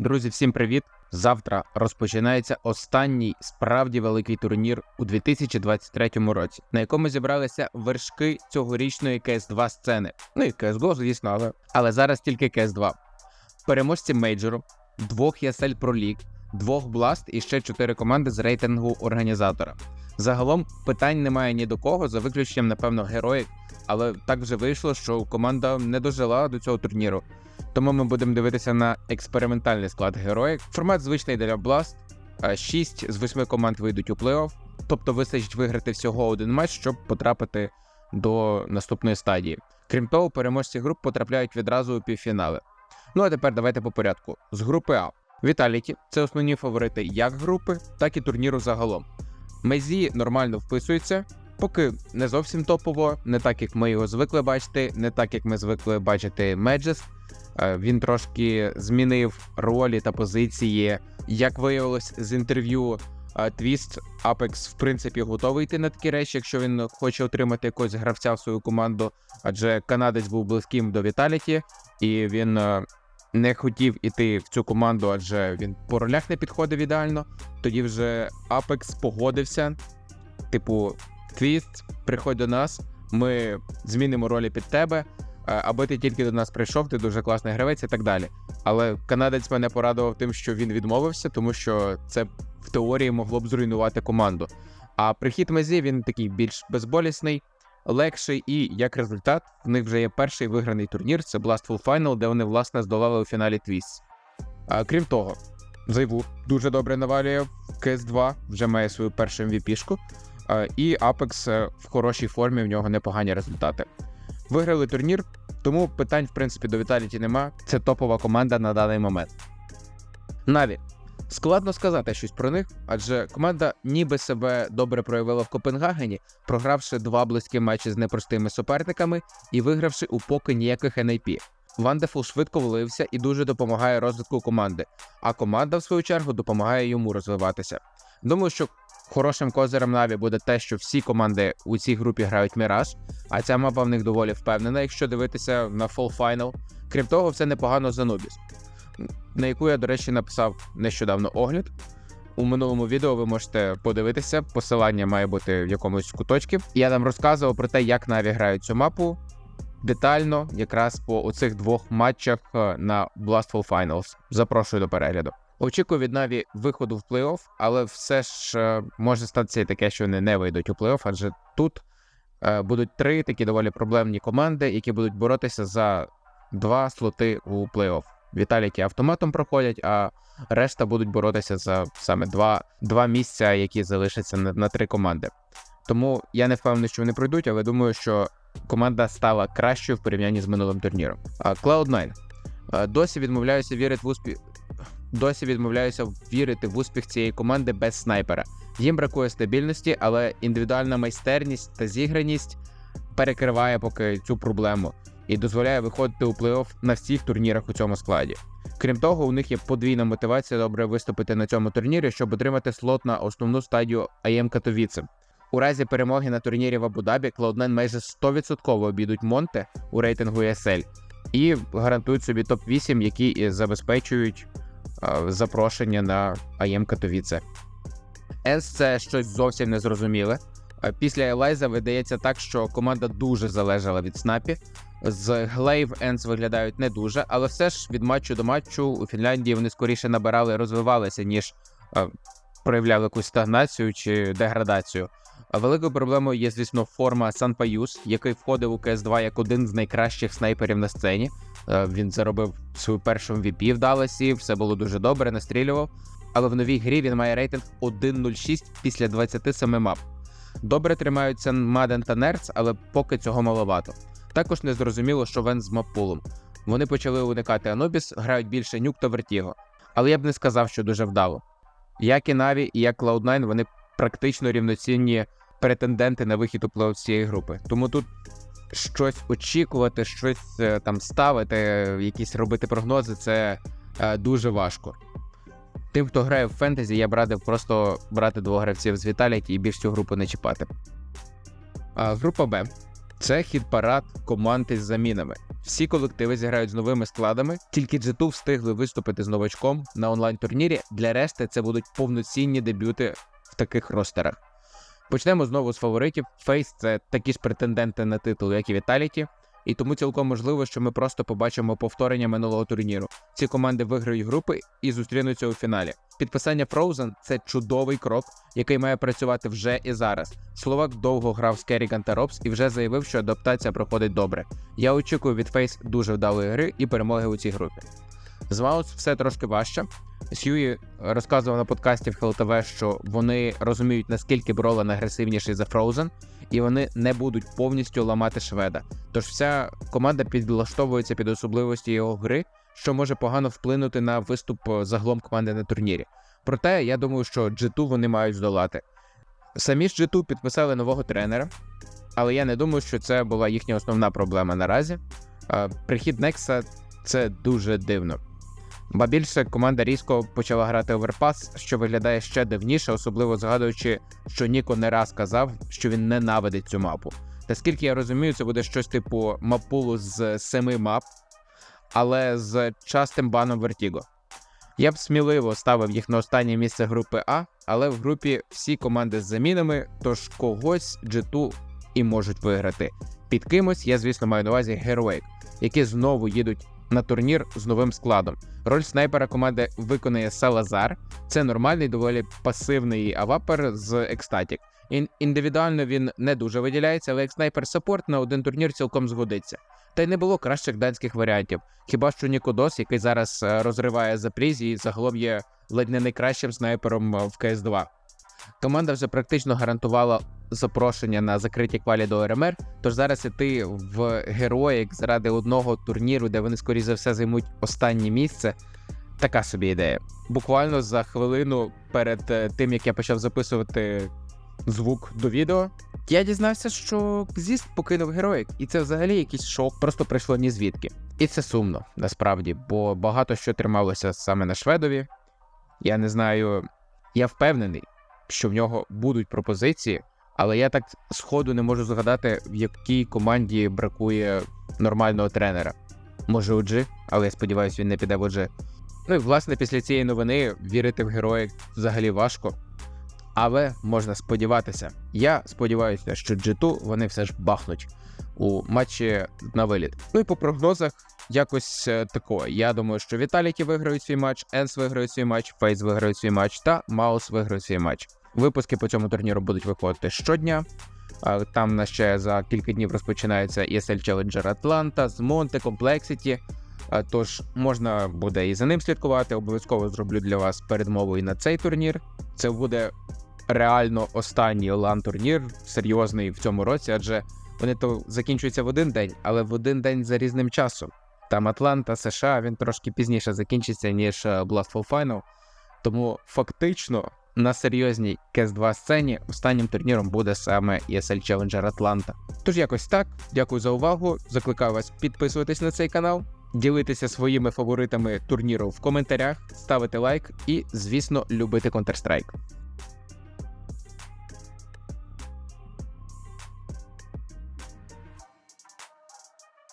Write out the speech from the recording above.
Друзі, всім привіт! Завтра розпочинається останній справді великий турнір у 2023 році, на якому зібралися вершки цьогорічної CS2 сцени. Ну і CSGO, звісно, але, але зараз тільки CS2. Переможці мейджору, двох ESL Pro League, двох Blast і ще чотири команди з рейтингу організатора. Загалом питань немає ні до кого, за виключенням, напевно, героїк, але так вже вийшло, що команда не дожила до цього турніру. Тому ми будемо дивитися на експериментальний склад героїк. Формат звичний для Blast. 6 з 8 команд вийдуть у плей-офф, тобто вистачить виграти всього один матч, щоб потрапити до наступної стадії. Крім того, переможці груп потрапляють відразу у півфінали. Ну а тепер давайте по порядку. З групи А. Віталіті це основні фаворити як групи, так і турніру загалом. Мезі нормально вписується, поки не зовсім топово, не так як ми його звикли бачити, не так як ми звикли бачити Меджес. Е, Він трошки змінив ролі та позиції. Як виявилось з інтерв'ю е, Твіст, Apex в принципі готовий йти на такі речі, якщо він хоче отримати якогось гравця в свою команду. Адже канадець був близьким до Віталіті, і він е, не хотів іти в цю команду, адже він по ролях не підходив ідеально. Тоді вже Apex погодився. Типу, Твіст, приходь до нас, ми змінимо ролі під тебе. Е, Аби ти тільки до нас прийшов, ти дуже класний гравець і так далі. Але канадець мене порадував тим, що він відмовився, тому що це в теорії могло б зруйнувати команду. А прихід Мезі він такий більш безболісний, легший, і як результат, в них вже є перший виграний турнір. Це Blastful Final, де вони власне здолали у фіналі Твіст. А крім того, Зайвур дуже добре навалює в CS2, вже має свою першу MVP-шку. Е, І Apex е, в хорошій формі, в нього непогані результати. Виграли турнір, тому питань, в принципі, до Віталіті нема. Це топова команда на даний момент. Наві. Складно сказати щось про них, адже команда ніби себе добре проявила в Копенгагені, програвши два близькі матчі з непростими суперниками і вигравши у поки ніяких NIP. Вандефул швидко влився і дуже допомагає розвитку команди, а команда, в свою чергу, допомагає йому розвиватися. Думаю, що хорошим козирем Наві буде те, що всі команди у цій групі грають Міраж, а ця мапа в них доволі впевнена, якщо дивитися на Fall Final. Крім того, все непогано за Нубіс, на яку я, до речі, написав нещодавно огляд. У минулому відео ви можете подивитися, посилання має бути в якомусь куточці. Я там розказував про те, як Наві грають цю мапу детально, якраз по оцих двох матчах е, на Blastful Finals. Запрошую до перегляду. Очікую від Наві виходу в плей-офф, але все ж е, може статися і таке, що вони не вийдуть у плей-офф, адже тут е, будуть три такі доволі проблемні команди, які будуть боротися за два слоти у плей-офф. Віталіки автоматом проходять, а решта будуть боротися за саме два, два місця, які залишаться на, на три команди. Тому я не впевнений, що вони пройдуть, але думаю, що команда стала кращою в порівнянні з минулим турніром. А Cloud9. Е, Досі відмовляюся вірити в успіх. Досі відмовляюся вірити в успіх цієї команди без снайпера. Їм бракує стабільності, але індивідуальна майстерність та зіграність перекриває поки цю проблему і дозволяє виходити у плей-офф на всіх турнірах у цьому складі. Крім того, у них є подвійна мотивація добре виступити на цьому турнірі, щоб отримати слот на основну стадію АЄМ Катовіце. У разі перемоги на турнірі в Абу-Дабі Cloud9 майже 100% обійдуть Монте у рейтингу ESL і гарантують собі топ-8, які забезпечують е, запрошення на АЄМ Катовіце. Енс це щось зовсім незрозуміле. Після Елайза видається так, що команда дуже залежала від снапі. З Глейв Енс виглядають не дуже, але все ж від матчу до матчу у Фінляндії вони скоріше набирали розвивалися, ніж е, проявляли якусь стагнацію чи деградацію. Великою проблемою є, звісно, форма Санпаюс, який входив у КС2 як один з найкращих снайперів на сцені. Е, Він заробив свою першу MVP в Далласі, все було дуже добре, настрілював. Але в новій грі він має рейтинг 1.06 після 27 мап. Добре тримаються Маден та Нерц, але поки цього маловато. Також не зрозуміло, що Вен з маппулом. Вони почали уникати Анубіс, грають більше нюк та вертіго. Але я б не сказав, що дуже вдало. Як і Наві, і як Cloud9, вони практично рівноцінні претенденти на вихід у плей цієї групи. Тому тут щось очікувати, щось е, там ставити, якісь робити прогнози це е, дуже важко. Тим, хто грає в фентезі, я б радив просто брати двох гравців з Віталіки і більш цю групу не чіпати. А, група Б. Це хід-парад команди з замінами. Всі колективи зіграють з новими складами, тільки G2 встигли виступити з новачком на онлайн-турнірі. Для решти це будуть повноцінні дебюти в таких ростерах. Почнемо знову з фаворитів. Фейс це такі ж претенденти на титул, як і Віталіті. І тому цілком можливо, що ми просто побачимо повторення минулого турніру. Ці команди виграють групи і зустрінуться у фіналі. Підписання Frozen – це чудовий крок, який має працювати вже і зараз. Словак довго грав з Керріган та Робс і вже заявив, що адаптація проходить добре. Я очікую від Фейс дуже вдалої гри і перемоги у цій групі. З Маус все трошки важче. Сьюї розказував на подкасті в ХЛТВ, що вони розуміють, наскільки Бролан агресивніший за Frozen, і вони не будуть повністю ламати шведа. Тож вся команда підлаштовується під особливості його гри, що може погано вплинути на виступ загалом команди на турнірі. Проте я думаю, що G2 вони мають здолати. Самі ж G2 підписали нового тренера, але я не думаю, що це була їхня основна проблема наразі. Е, Прихід Некса це дуже дивно. Ба більше команда різко почала грати оверпас, що виглядає ще дивніше, особливо згадуючи, що Ніко не раз казав, що він ненавидить цю мапу. Та скільки я розумію, це буде щось типу мапулу з семи мап, але з частим баном Vertigo. Я б сміливо ставив їх на останнє місце групи А, але в групі всі команди з замінами, тож когось G2 і можуть виграти. Під кимось я, звісно, маю на увазі Heroic, які знову їдуть на турнір з новим складом. Роль снайпера команди виконує Салазар. Це нормальний, доволі пасивний авапер з екстатік. Ін- індивідуально він не дуже виділяється, але як снайпер саппорт на один турнір цілком згодиться. Та й не було кращих данських варіантів. Хіба що Нікодос, який зараз е, розриває запрізі і загалом є ледь не найкращим снайпером е, в cs 2 Команда вже практично гарантувала запрошення на закриті квалі до РМР. Тож зараз іти в героїк заради одного турніру, де вони, скоріше за все, займуть останнє місце. Така собі ідея. Буквально за хвилину перед е, тим, як я почав записувати звук до відео, я дізнався, що Зіст покинув героїк, і це взагалі якийсь шок, просто прийшло ні звідки. І це сумно, насправді, бо багато що трималося саме на Шведові. Я не знаю, я впевнений, що в нього будуть пропозиції, але я так сходу не можу згадати, в якій команді бракує нормального тренера. Може, у G, але я сподіваюся, він не піде в OG. Ну і власне після цієї новини вірити в героїк взагалі важко. Але можна сподіватися. Я сподіваюся, що G2 вони все ж бахнуть у матчі на виліт. Ну і по прогнозах, якось е, тако. Я думаю, що Віталіки виграють свій матч, Енс виграють свій матч, Фейс виграють свій матч та Маус виграють свій матч. Випуски по цьому турніру будуть виходити щодня. Там на ще за кілька днів розпочинається ESL Challenger Atlanta з Monte Complexity. Тож можна буде і за ним слідкувати. Обов'язково зроблю для вас передмову і на цей турнір. Це буде реально останній лан турнір серйозний в цьому році, адже вони то закінчуються в один день, але в один день за різним часом. Там Атланта, США, він трошки пізніше закінчиться, ніж е, Blastful Final. Тому фактично на серйозній кс 2 сцені останнім турніром буде саме ESL Challenger Атланта. Тож якось так. Дякую за увагу. Закликаю вас підписуватись на цей канал, ділитися своїми фаворитами турніру в коментарях, ставити лайк і, звісно, любити Counter-Strike.